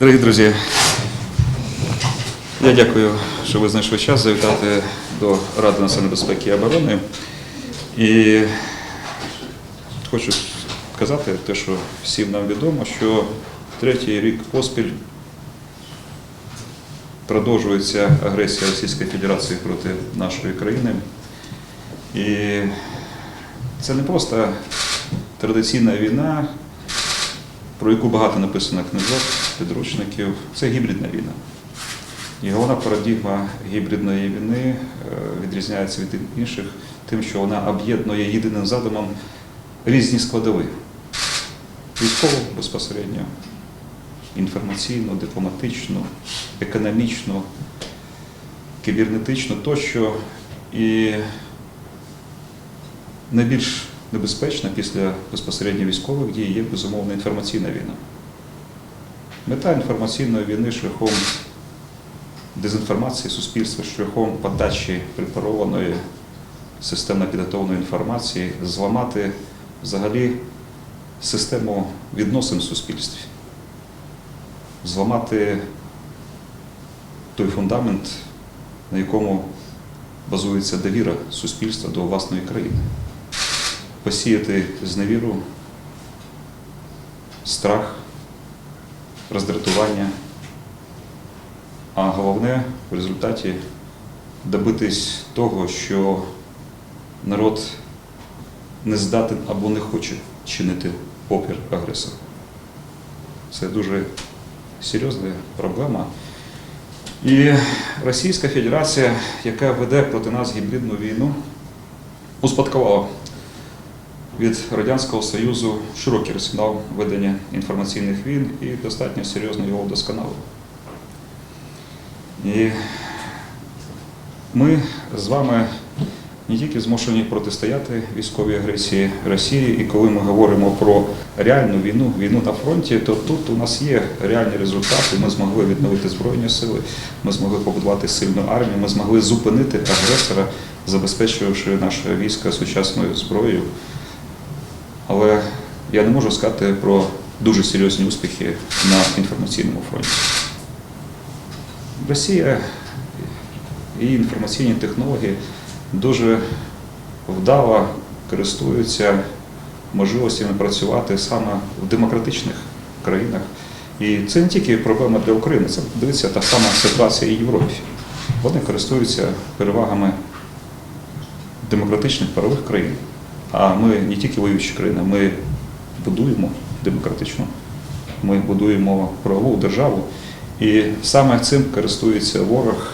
Дорогі друзі, я дякую, що ви знайшли час завітати до Ради національної безпеки і оборони. І хочу сказати те, що всім нам відомо, що третій рік поспіль продовжується агресія Російської Федерації проти нашої країни. І це не просто традиційна війна, про яку багато написано книжок, підручників. Це гібридна війна. І головна парадігма гібридної війни е, відрізняється від інших тим, що вона об'єднує єдиним задумом різні складові. Військову безпосередньо, інформаційну, дипломатичну, економічну, кібернетичну тощо. І найбільш небезпечна після безпосередньо військових дій є безумовно інформаційна війна. Мета інформаційної війни шляхом дезінформації суспільства, шляхом подачі препарованої системно підготовленої інформації, зламати взагалі систему відносин в суспільстві, зламати той фундамент, на якому базується довіра суспільства до власної країни посіяти зневіру, страх, роздратування, а головне в результаті добитись того, що народ не здатен або не хоче чинити опір агресору. Це дуже серйозна проблема. І Російська Федерація, яка веде проти нас гібридну війну, успадкувала від Радянського Союзу широкий арсенал ведення інформаційних війн і достатньо серйозно його вдосконалив. І ми з вами не тільки змушені протистояти військовій агресії Росії, і коли ми говоримо про реальну війну, війну на фронті, то тут у нас є реальні результати. Ми змогли відновити збройні сили, ми змогли побудувати сильну армію, ми змогли зупинити агресора, забезпечивши наше військо сучасною зброєю. Але я не можу сказати про дуже серйозні успіхи на інформаційному фронті. Росія і інформаційні технології дуже вдало користуються можливостями працювати саме в демократичних країнах. І це не тільки проблема для України, це дивиться та сама ситуація і в Європі. Вони користуються перевагами демократичних правових країн. А ми не тільки воюючі країни, ми будуємо демократично, ми будуємо правову державу. І саме цим користується ворог,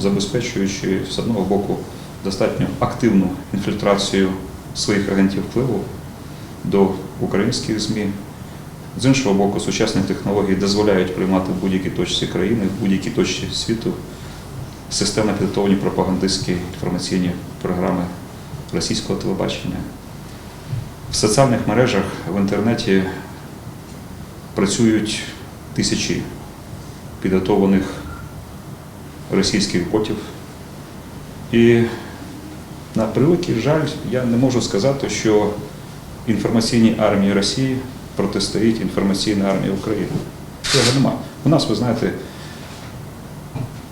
забезпечуючи з одного боку достатньо активну інфільтрацію своїх агентів впливу до українських ЗМІ. З іншого боку, сучасні технології дозволяють приймати в будь-якій точці країни, в будь-якій точці світу системно підготовлені пропагандистські інформаційні програми російського телебачення. В соціальних мережах в інтернеті працюють тисячі підготовлених російських ботів. І на превеликий жаль, я не можу сказати, що інформаційній армії Росії протистоїть інформаційна армія України. Цього нема. У нас, ви знаєте,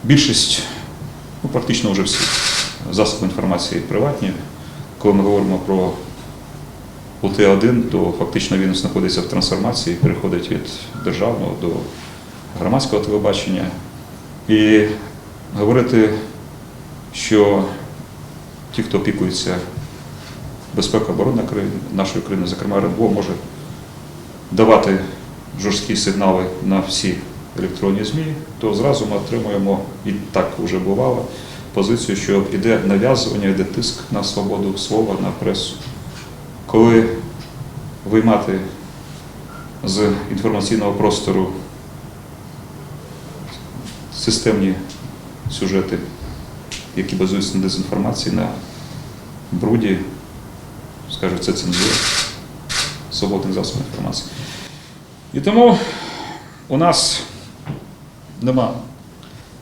більшість, ну практично вже всі засоби інформації приватні. Коли ми говоримо про УТ-1, то фактично він знаходиться в трансформації, переходить від державного до громадського телебачення. І говорити, що ті, хто опікується безпекою оборони нашої країни, зокрема РНБО, може давати жорсткі сигнали на всі електронні ЗМІ, то зразу ми отримуємо, і так вже бувало, позицію, що йде нав'язування, йде тиск на свободу слова, на пресу. Коли виймати з інформаційного простору системні сюжети, які базуються на дезінформації, на бруді, скажуть, це цензура свободних засобів інформації. І тому у нас нема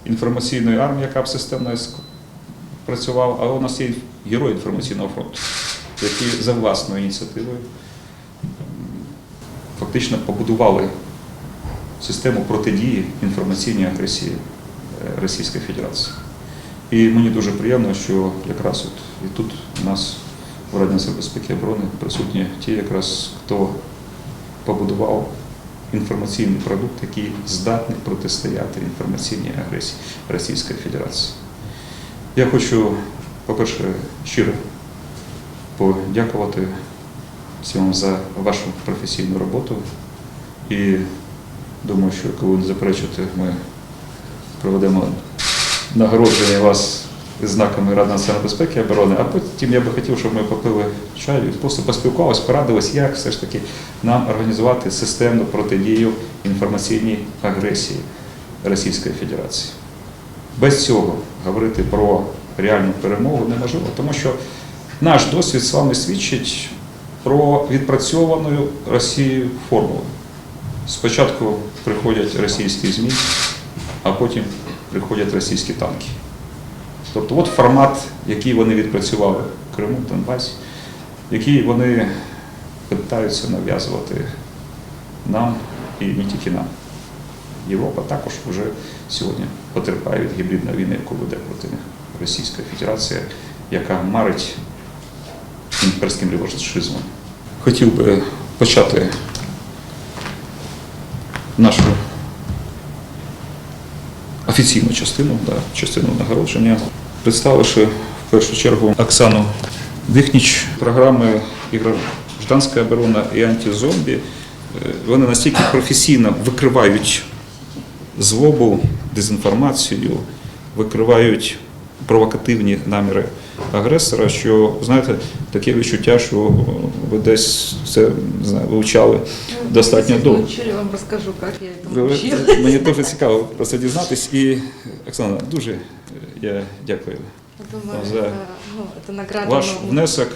інформаційної армії, яка б системно працювала, але у нас є герої інформаційного фронту, які за власною ініціативою фактично побудували систему протидії інформаційній агресії е, Російської Федерації. І мені дуже приємно, що якраз от і тут у нас в Раді безпеки і оборони присутні ті, якраз хто побудував інформаційний продукт, який здатний протистояти інформаційній агресії Російської Федерації. Я хочу, по-перше, щиро подякувати всім за вашу професійну роботу. І думаю, що коли не заперечуєте, ми проведемо нагородження вас знаками Ради національної безпеки і оборони, а потім я би хотів, щоб ми попили чаю, і просто поспілкувалися, порадились, як все ж таки нам організувати системну протидію інформаційній агресії Російської Федерації. Без цього говорити про реальну перемогу неможливо, тому що наш досвід з вами свідчить про відпрацьовану Росією формулу. Спочатку приходять російські ЗМІ, а потім приходять російські танки. Тобто от формат, який вони відпрацювали в Криму, Донбасі, який вони питаються нав'язувати нам і не тільки нам. Європа також вже сьогодні потерпає від гібридної війни, яку веде проти них Російська Федерація, яка марить імперським реваншизмом. Хотів би почати нашу офіційну частину, да, частину нагородження, представивши в першу чергу Оксану Дихніч, програми і гражданська оборона і антизомбі. Е, Вони настільки професійно викривають злобу, дезінформацію, викривають провокативні наміри агресора, що, знаєте, таке відчуття, що ви десь це не знаю, вивчали достатньо довго. Я вам розкажу, як я вчила. Мені дуже цікаво про це дізнатись. І, Оксана, дуже е, я дякую. Думаю, за это, ну, это награда. Ваш ну, внесок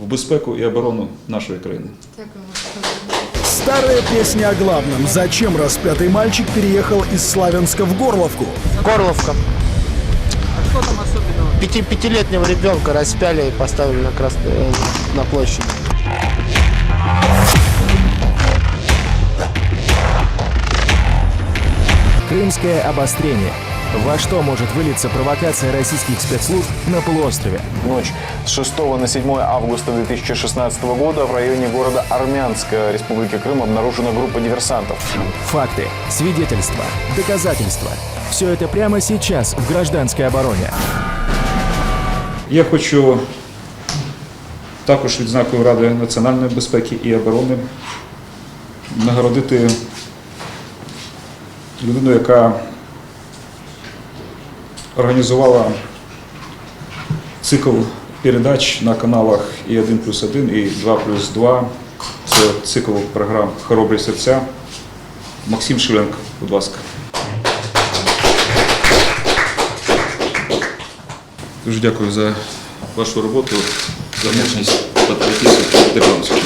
в безпеку і оборону нашої країни. Дякую вам. Старая песня о главном. Зачем распятый мальчик переехал из Славянска в Горловку? Горловка. А что там особенного? Пяти, пятилетнего ребенка распяли и поставили на, крас... э, на площадь. Крымское обострение. Во что может вылиться провокация российских спецслужб на полуострове? Ночь с 6 на 7 августа 2016 года в районе города Армянска Республики Крым обнаружена группа диверсантов. Факты, свидетельства, доказательства. Все это прямо сейчас в гражданской обороне. Я хочу також відзнакою Ради національної безпеки і оборони нагородити людину, яка організувала цикл передач на каналах і 1 плюс 1, і 2 плюс 2. Це цикл програм Хоробрі серця. Максим Шиленко, будь ласка. Дуже дякую за вашу роботу, за мужність, патріотизм дипломатію.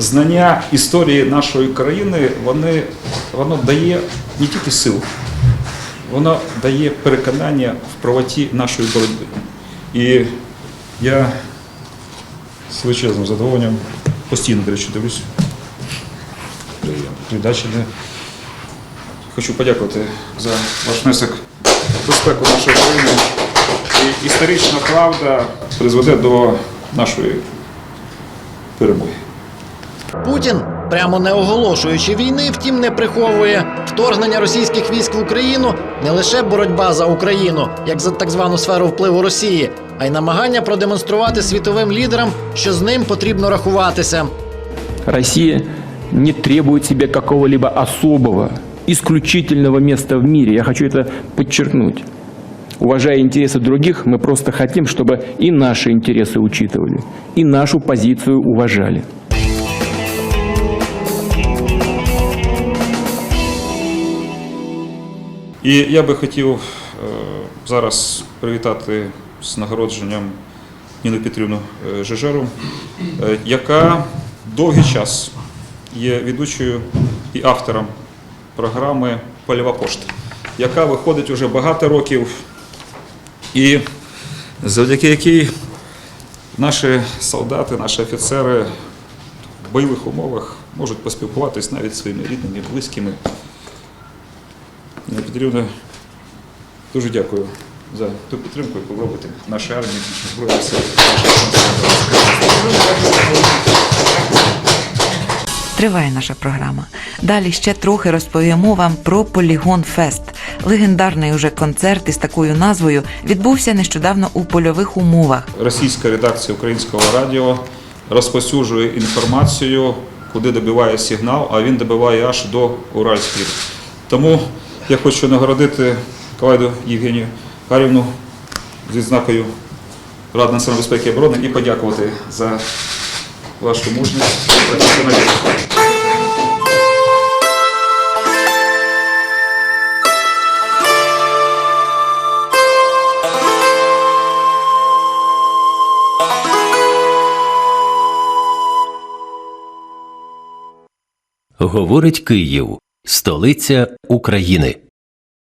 Знання історії нашої країни вони, воно дає не тільки силу, воно дає переконання в правоті нашої боротьби. І я з величезним задоволенням постійно, до речі, дивлюсь передачі. Де хочу подякувати за ваш внесок безпеку нашої країни. І історична правда призведе до нашої перемоги. Путін, прямо не оголошуючи війни, втім не приховує вторгнення російських військ в Україну не лише боротьба за Україну, як за так звану сферу впливу Росії, а й намагання продемонструвати світовим лідерам, що з ним потрібно рахуватися. Россия не требует себе какого-либо особого, исключительного места в мире. Я хочу это подчеркнуть. Уважая интересы других, мы просто хотим, чтобы и наши интересы учитывали, и нашу позицию уважали. І я би хотів е, зараз привітати з нагородженням Ніну Петрівну е, Жежеру, е, яка довгий час є ведучою і автором програми Польова пошта, яка виходить уже багато років, і завдяки якій наші солдати, наші офіцери в бойових умовах можуть поспілкуватись навіть своїми рідними, близькими. Петрівна, дуже дякую за ту підтримку, яку ви робите нашій армії, Збройних сил. Триває наша програма. Далі ще трохи розповімо вам про Полігон Фест. Легендарний уже концерт із такою назвою відбувся нещодавно у польових умовах. Російська редакція українського радіо розповсюджує інформацію, куди добиває сигнал, а він добиває аж до Уральських. Тому я хочу нагородити Калайду Євгенію Харівну з відзнакою Ради національної безпеки і оборони і подякувати за вашу мужність. Говорить Київ, столиця України.